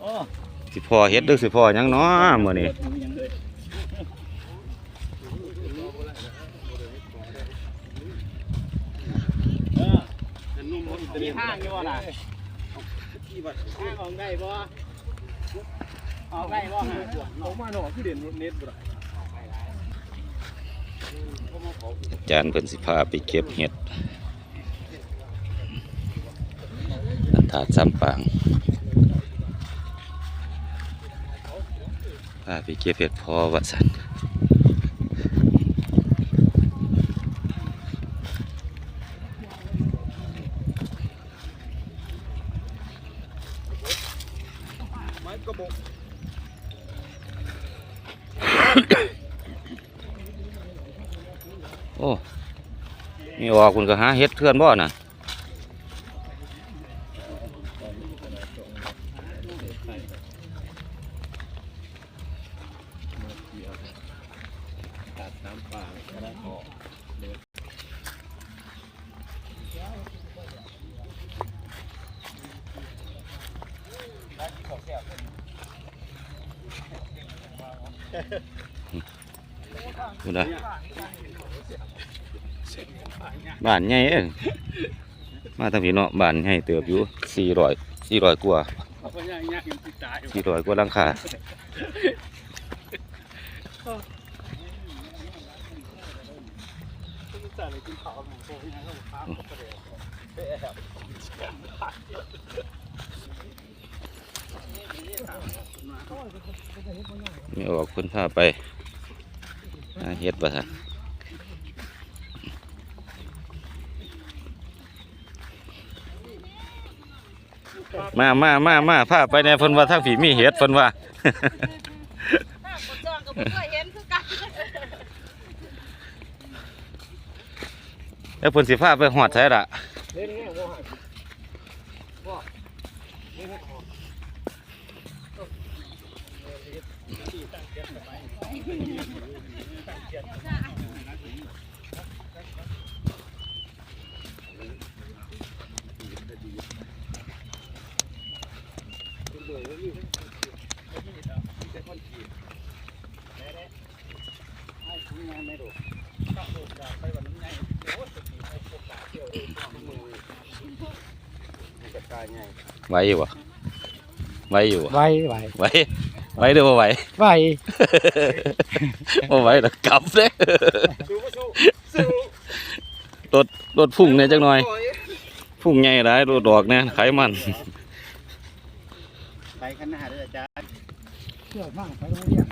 โอ้สิพ่อเฮ็ดหรือสิพ่อหยังเนาะมื้อนี้ยังเลยเออมีห้างอยู่บ่ล่ะห้างออกได้บ่ออกได้บ่ห้างออกมาหน่อคือเด่นเน็ตบ่ได้อาจารย์เพิ่นสิพาไปเก็บเห็ดอันถาดซ้ำปางาไปเก็บเห็ดพอว่าซั่นโอ้มีออกคุณก็หาเห็ดเทื่อนบ่น่ะ ตัด น้ำปลาแล้วออกคุณน่ะบ้านใหญ่เองมาทางพี่เนาะบ้านใหญ่เติบอยู่400 400กว่าเอาไปย่างย่างยังติดตายอยกว่าลังคา ไปเลยมีออกเพิ่นพาไปเฮ็ดว่าซั่นมามามามาพาไปในเพิ่นว่าทางผีมีเฮ็ดเพิ่นว่าถ้าคนจองก็บ่เคยเห็นคือกัน แอ้วผลสีฟ้าไปหอดใช่ละเล่นแห้งบ่หัน จะตาย ไงไหวอยู่บ่ไหวอยู่บ่ไว้ไว้ไหวไหวหรือบ่ไหวไว้บ่ไหวแล้วกลับเด้สู้บ่สู้สู้รถรถพุ่งเนี่ยจักหน่อย พุ่งใหญ่หลายรถดอกเนี่ยไขมันไปข้างหน้าด้วยอาจารย์เชื่อมั่งไปโรงเรียน